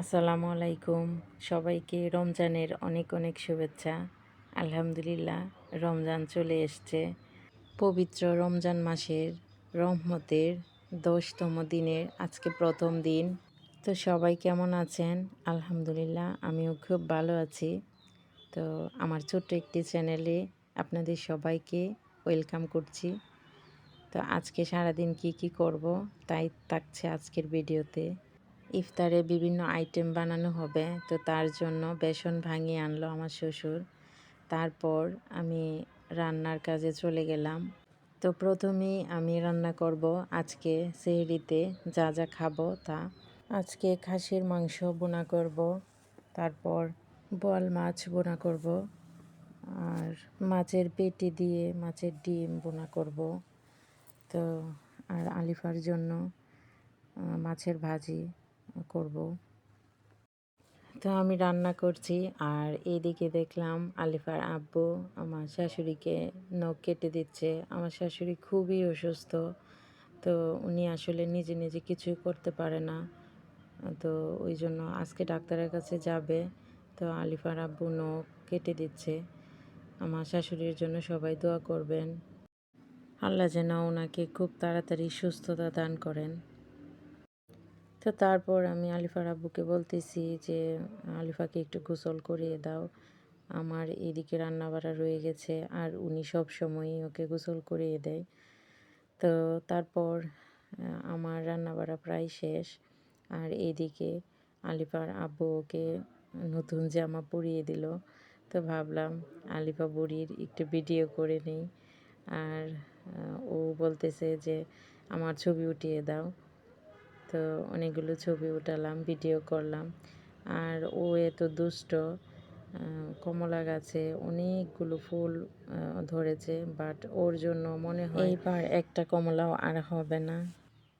আসসালামু আলাইকুম। সবাইকে রমজানের অনেক অনেক শুভেচ্ছা। আলহামদুলিল্লাহ, রমজান চলে এসছে। পবিত্র রমজান মাসের রহমতের দশতম দিনের আজকে প্রথম দিন। তো সবাই কেমন আছেন? আলহামদুলিল্লাহ, আমিও খুব ভালো আছি। তো আমার ছোট্ট একটি চ্যানেলে আপনাদের সবাইকে ওয়েলকাম করছি। তো আজকে সারাদিন কি কি করব, তাই থাকছে আজকের ভিডিওতে। ইফতারে বিভিন্ন আইটেম বানানো হবে। তো তার জন্য বেসন ভাঙিয়ে আনলো আমার শ্বশুর। তারপর আমি রান্নার কাজে চলে গেলাম। তো প্রথমেই আমি রান্না করব আজকে সেহরিতে যা যা খাব তা। আজকে খাসির মাংস বোনা করব, তারপর বল মাছ বোনা করব, আর মাছের পেটি দিয়ে মাছের ডিম বোনা করব। তো আর আলিফার জন্য মাছের ভাজি। করব। তো আমি রান্না করছি আর এইদিকে দেখলাম আলিফার আব্বু আমার শাশুড়িকে নখ কেটে দিচ্ছে। আমার শাশুড়ি খুবই অসুস্থ, তো উনি আসলে নিজে নিজে কিছুই করতে পারে না। তো ওই জন্য আজকে ডাক্তারের কাছে যাবে, তো আলিফার আব্বু নখ কেটে দিচ্ছে। আমার শাশুড়ির জন্য সবাই দোয়া করবেন। আল্লাহ যেন ওনাকে খুব তাড়াতাড়ি সুস্থতা দান করেন। তো তারপর আমি আলিফার আব্বুকে বলতেছি যে, আলিফাকে একটু গোসল করিয়ে দাও। আমার এদিকে রান্নাবাড়া রয়ে গেছে, আর উনি সব সময়ই ওকে গোসল করিয়ে দেয়। তো তারপর আমার রান্নাবাড়া প্রায় শেষ। আর এদিকে আলিফার আব্বু ওকে নতুন জামা পরিয়ে দিল। তো ভাবলাম, আলিফা বুড়ির একটু ভিডিও করে নিই। আর ও বলতেছে যে, আমার ছবি উঠিয়ে দাও। তো অনেকগুলো ছবি উঠালাম ভিডিও করলাম। আর ও এত দুষ্ট কমলা গাছে অনেকগুলো ফুল ধরেছে বাট ওর জন্য মনে হয় এইবার একটা কমলাও আর হবে না।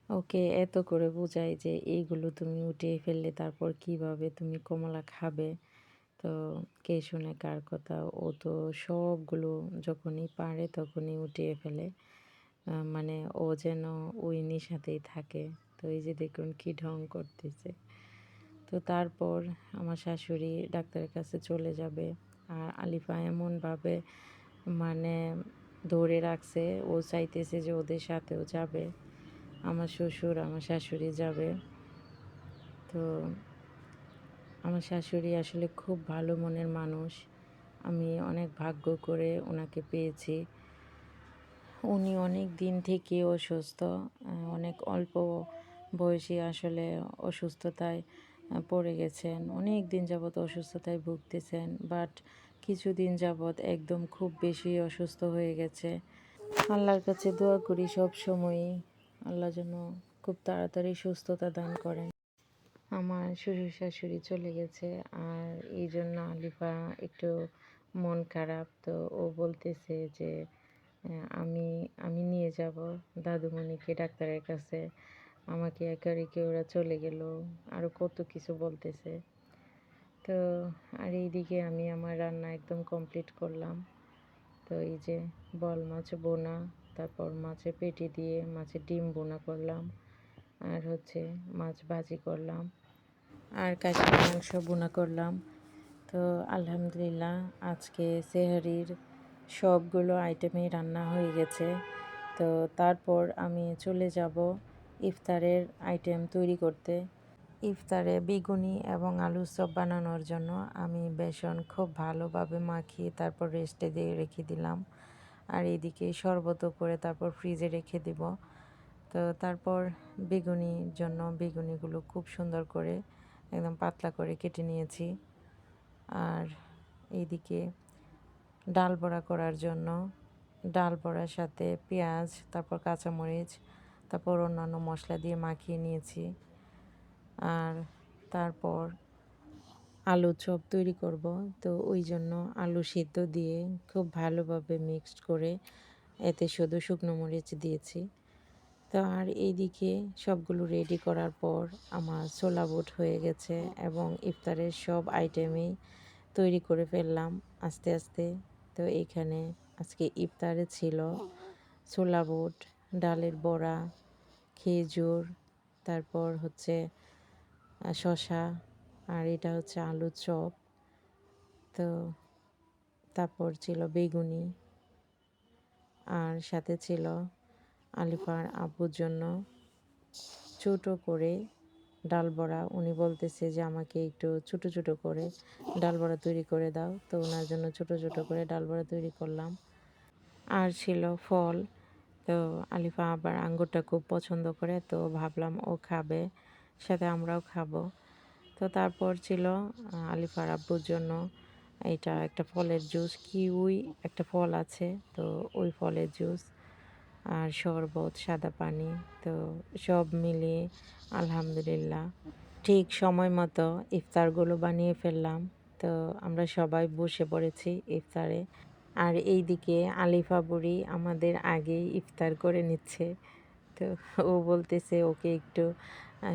ওকে এত করে বোঝাই যে এইগুলো তুমি উঠিয়ে ফেললে তারপর কীভাবে তুমি কমলা খাবে? তো কে শুনে কার কথা ও তো সবগুলো যখনই পারে তখনই উঠিয়ে ফেলে। মানে ও যেন ওই নেশাতেই থাকে। তো এই যে দেখুন কী ঢং করতেছে। তো তারপর আমার শাশুড়ি ডাক্তারের কাছে চলে যাবে। আর আলিফা এমনভাবে মানে ধরে রাখছে, ও চাইতেছে যে ওদের সাথেও যাবে। আমার শ্বশুর, আমার শাশুড়ি যাবে। তো আমার শাশুড়ি আসলে খুব ভালো মনের মানুষ। আমি অনেক ভাগ্য করে ওনাকে পেয়েছি। উনি অনেক দিন থেকে অসুস্থ, অনেক অল্প বয়সী আসলে অসুস্থতায় পড়ে গেছেন। অনেক দিন যাবৎ অসুস্থতায় ভুগতেছেন বাট কিছুদিন যাবৎ একদম খুব বেশি অসুস্থ হয়ে গেছে। আল্লাহর কাছে দোয়া করি সব সময়ই। আল্লাহ যেন খুব তাড়াতাড়ি সুস্থতা দান করেন। আমার শ্বশুর শাশুড়ি চলে গেছে, আর এই জন্য আলিফা একটু মন খারাপ। তো ও বলতেছে যে আমি আমি নিয়ে যাব। দাদুমণিকে ডাক্তারের কাছে আমাকে একা রেখে ওরা চলে গেল আরও কত কিছু বলতেছে। তো, আর এইদিকে আমি আমার রান্না একদম কমপ্লিট করলাম। তো এই যে বল মাছ বোনা, তারপর মাছের পেটি দিয়ে মাছের ডিম বোনা করলাম, আর হচ্ছে মাছ ভাজি করলাম, আর কাশির মাংস বোনা করলাম। তো আলহামদুলিল্লাহ আজকে সেহারির সবগুলো আইটেমই রান্না হয়ে গেছে। তো তারপর আমি চলে যাব ইফতারের আইটেম তৈরি করতে। ইফতারে বেগুনি এবং আলু চপ বানানোর জন্য আমি বেসন খুব ভালোভাবে মাখিয়ে তারপর রেস্টে দিয়ে রেখে দিলাম। আর এদিকে শরবত করে তারপর ফ্রিজে রেখে দিব। তো তারপর বেগুনির জন্য বেগুনিগুলো খুব সুন্দর করে একদম পাতলা করে কেটে নিয়েছি। আর এইদিকে ডাল বড়া করার জন্য ডাল বড়ার সাথে পেঁয়াজ, তারপর কাঁচামরিচ তারপর অন্যান্য মশলা দিয়ে মাখিয়ে নিয়েছি। আর তারপর আলু চপ তৈরি করব। তো ওই জন্য আলু সিদ্ধ দিয়ে খুব ভালোভাবে মিক্সড করে এতে শুধু শুকনো মরিচ দিয়েছি। তো আর এইদিকে সবগুলো রেডি করার পর আমার ছোলা বুট হয়ে গেছে এবং ইফতারের সব আইটেমই তৈরি করে ফেললাম আস্তে আস্তে। তো এইখানে আজকে ইফতারে ছিল ছোলা বুট ডালের বড়া, খেজুর, তারপর হচ্ছে শশা আর এটা হচ্ছে আলুর চপ, তো তারপর ছিল বেগুনি, আর সাথে ছিল আলিফার আব্বুর জন্য ছোটো করে ডাল বড়া। উনি বলতেছে যে, আমাকে একটু ছোটো ছোটো করে ডাল বড়া তৈরি করে দাও। তো ওনার জন্য ছোটো ছোটো করে ডাল বড়া তৈরি করলাম। আর ছিল ফল। তো আলিফা আবার আঙ্গুরটা খুব পছন্দ করে, তো ভাবলাম ও খাবে, সাথে আমরাও খাব। তো তারপর ছিল আলিফার আব্বুর জন্য এটা একটা ফলের জুস, কিউই একটা ফল আছে, তো ওই ফলের জুস আর শরবত, সাদা পানি, তো সব মিলিয়ে আলহামদুলিল্লাহ। ঠিক সময় মতো ইফতারগুলো বানিয়ে ফেললাম, তো আমরা সবাই বসে পড়েছি ইফতারে। আর এইদিকে আলিফা বুড়ি আমাদের আগেই ইফতার করে নিচ্ছে। তো ও বলতেছে, ওকে একটু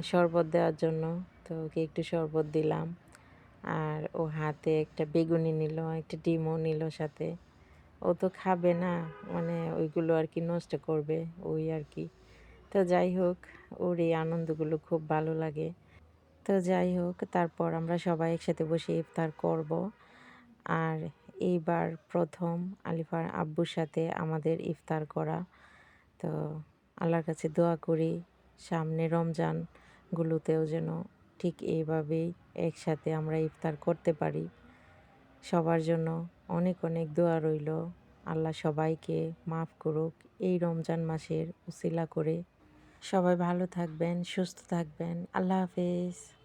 শরবত দেওয়ার জন্য। তো ওকে একটু শরবত দিলাম। আর ও হাতে একটা বেগুনি নিল, একটা ডিমও নিল সাথে। ও তো খাবে না মানে ওইগুলো আর কি নষ্ট করবে, ওই আর কি। তো যাই হোক, ওর এই আনন্দগুলো খুব ভালো লাগে। তো যাই হোক, তারপর আমরা সবাই একসাথে বসে ইফতার করব। আর এইবার প্রথম আলিফার আব্বুর সাথে আমাদের ইফতার করা। তো আল্লাহর কাছে দোয়া করি, সামনে রমজানগুলোতেও যেন ঠিক এইভাবেই একসাথে আমরা ইফতার করতে পারি। সবার জন্য অনেক অনেক দোয়া রইল। আল্লাহ সবাইকে মাফ করুক এই রমজান মাসের উসিলা করে। সবাই ভালো থাকবেন, সুস্থ থাকবেন। আল্লাহ হাফেজ।